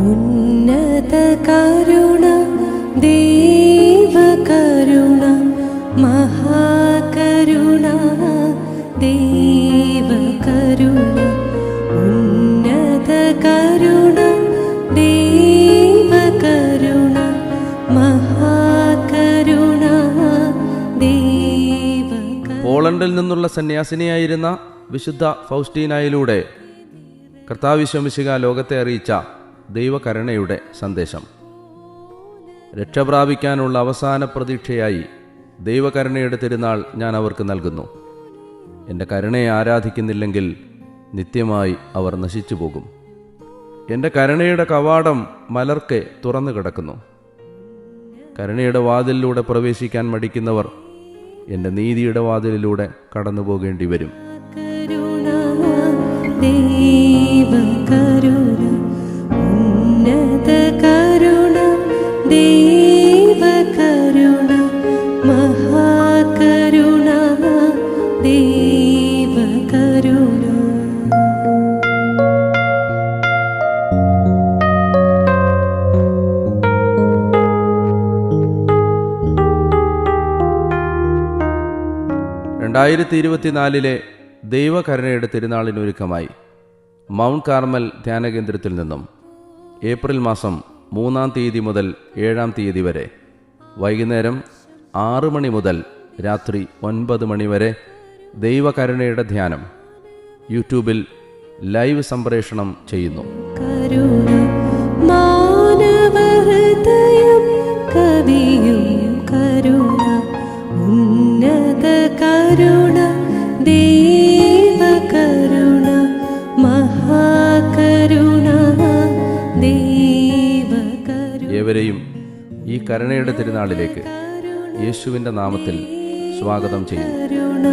ഉന്നത കരുണ ദൈവകരുണ മഹാകരുണ ദൈവകരുണ ഉന്നത കരുണ ദൈവകരുണ മഹാകരുണ ദേവ പോളണ്ടിൽ നിന്നുള്ള സന്യാസിനിയായിരുന്ന വിശുദ്ധ ഫൗസ്റ്റീനായിലൂടെ കർത്താവിശ്വമിശിക ലോകത്തെ അറിയിച്ച ദൈവകരുണയുടെ സന്ദേശം. രക്ഷപ്രാപിക്കാനുള്ള അവസാന പ്രതീക്ഷയായി ദൈവകരുണയുടെ തിരുനാൾ ഞാൻ അവർക്ക് നൽകുന്നു. എന്റെ കരുണയെ ആരാധിക്കുന്നില്ലെങ്കിൽ നിത്യമായി അവർ നശിച്ചു പോകും എന്റെ കരുണയുടെ കവാടം മലർക്കെ തുറന്നു കിടക്കുന്നു. കരുണയുടെ വാതിലിലൂടെ പ്രവേശിക്കാൻ മടിക്കുന്നവർ എന്റെ നീതിയുടെ വാതിലിലൂടെ കടന്നു പോകേണ്ടി വരും. രണ്ടായിരത്തി ഇരുപത്തിനാലിലെ ദൈവകരുണയുടെ തിരുനാളിനൊരുക്കമായി മൗണ്ട് കാർമൽ ധ്യാനകേന്ദ്രത്തിൽ നിന്നും ഏപ്രിൽ മാസം മൂന്നാം തീയതി മുതൽ ഏഴാം തീയതി വരെ വൈകുന്നേരം ആറ് മണി മുതൽ രാത്രി ഒൻപത് മണി വരെ ദൈവകരുണയുടെ ധ്യാനം യൂട്യൂബിൽ ലൈവ് സംപ്രേഷണം ചെയ്യുന്നു. കവിയും കരുണ. ദൈവകരുണ മഹാകരുണ ദൈവകരുണ ഏവരെയും ഈ കരുണയുടെ തിരുനാളിലേക്ക് യേശുവിന്റെ നാമത്തിൽ സ്വാഗതം ചെയ്യുന്നു. കരുണ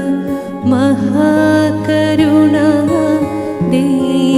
മഹാകരുണ ദൈവകരുണ